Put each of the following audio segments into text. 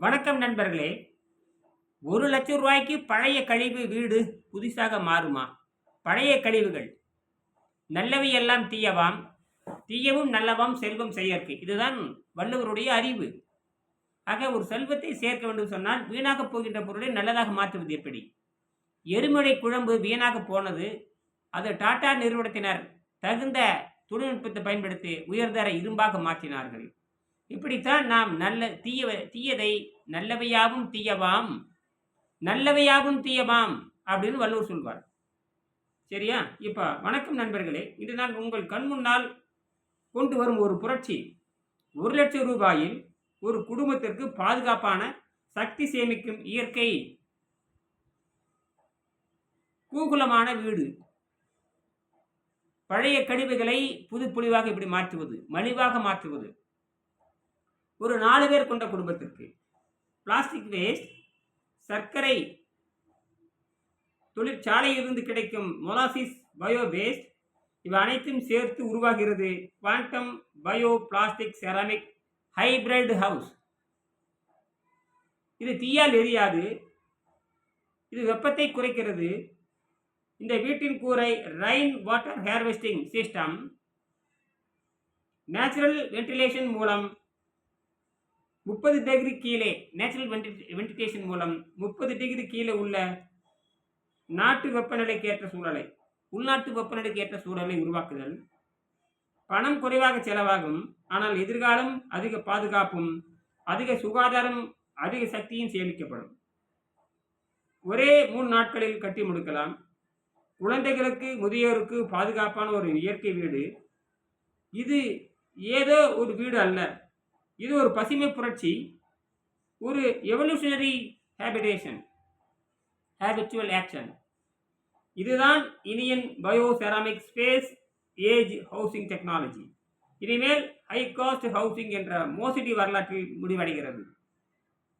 வணக்கம் நண்பர்களே. ஒரு லட்சம் ரூபாய்க்கு பழைய கழிவு வீடு புதுசாக மாறுமா? பழைய கழிவுகள். நல்லவை எல்லாம் தீயவாம். தீயவும் நல்லவாம் செல்வம் செயற்கை இதுதான் வள்ளுவருடைய அறிவு. ஆக ஒரு செல்வத்தை சேர்க்க வேண்டும் சொன்னால் வீணாகப் போகின்ற பொருளை நல்லதாக மாற்றுவது எப்படி? எருமழை குழம்பு வீணாக போனது. அது டாடா நிறுவனத்தினர் தகுந்த தொழில்நுட்பத்தை பயன்படுத்தி உயர்தர இரும்பாக மாற்றினார்கள். இப்படித்தான் நாம் நல்ல தீய தீயதை நல்லவையாவும் தீயவாம் நல்லவையாவும் தீயவாம் அப்படின்னு வள்ளுவர் சொல்வார். சரியா? இப்போ வணக்கம் நண்பர்களே இன்று நான் உங்கள் கண் முன்னால் கொண்டு வரும் ஒரு புரட்சி. ஒரு லட்சம் ரூபாயில் ஒரு குடும்பத்திற்கு பாதுகாப்பான சக்தி சேமிக்கும் இயற்கை கூகுலமான வீடு. பழைய கழிவுகளை புது இப்படி மாற்றுவது மலிவாக மாற்றுவது. ஒரு நாலு பேர் கொண்ட குடும்பத்திற்கு. பிளாஸ்டிக் வேஸ்ட் சர்க்கரை தொழிற்சாலையிலிருந்து கிடைக்கும் மொலாசிஸ் பயோ வேஸ்ட் இவை அனைத்தும் சேர்த்து உருவாகிறது. Quantum bio plastic ceramic hybrid house இது தீயால் எரியாது. இது வெப்பத்தை குறைக்கிறது. இந்த வீட்டின் கூரை rain water harvesting system natural ventilation மூலம் முப்பது டிகிரி கீழே நேச்சுரல் வென்டி வென்டிலேஷன் மூலம் முப்பது டிகிரி கீழே உள்ள நாட்டு வெப்பநிலைக்கு ஏற்ற சூழலை உள்நாட்டு வெப்பநிலைக்கு ஏற்ற சூழலை உருவாக்குதல். பணம் குறைவாக செலவாகும் ஆனால் எதிர்காலம் அதிக பாதுகாப்பும் அதிக சுகாதாரம் அதிக சக்தியும் சேமிக்கப்படும். ஒரே மூணு நாட்களில் கட்டி முடிக்கலாம். குழந்தைகளுக்கு முதியோருக்கு பாதுகாப்பான ஒரு இயற்கை வீடு. இது ஏதோ ஒரு வீடு அல்ல. இது ஒரு பசுமை புரட்சி ஒரு எவல்யூஷனரி ஹேபிடேஷன் ஹேபிச்சுவல் ஆக்ஷன் இதுதான் Iniyan bio ceramic space age housing technology இனிமேல் ஹை காஸ்ட் ஹவுசிங் என்ற மோசடி வரலாற்றில் முடிவடைகிறது.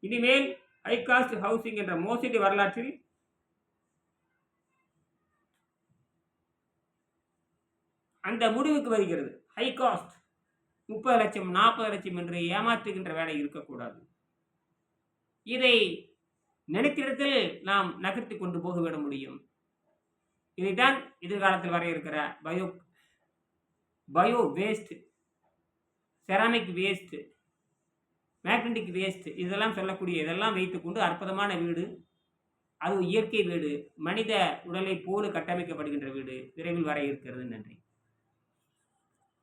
இனிமேல் ஹை காஸ்ட் ஹவுசிங் என்ற மோசடி வரலாற்றில் அந்த முடிவுக்கு வருகிறது. ஹை காஸ்ட் முப்பது லட்சம் நாற்பது லட்சம் என்று ஏமாற்றுகின்ற வேலை இருக்கக்கூடாது. இதை நினைத்திடத்தில் நாம் நகர்த்தி கொண்டு போகவிட முடியும். இதைத்தான் எதிர்காலத்தில் வர இருக்கிற bio bio waste ceramic waste magnetic waste இதெல்லாம் சொல்லக்கூடிய இதெல்லாம் வைத்துக்கொண்டு அற்புதமான வீடு அது இயற்கை வீடு மனித உடலை போல கட்டமைக்கப்படுகின்ற வீடு விரைவில் வர இருக்கிறது. நன்றி.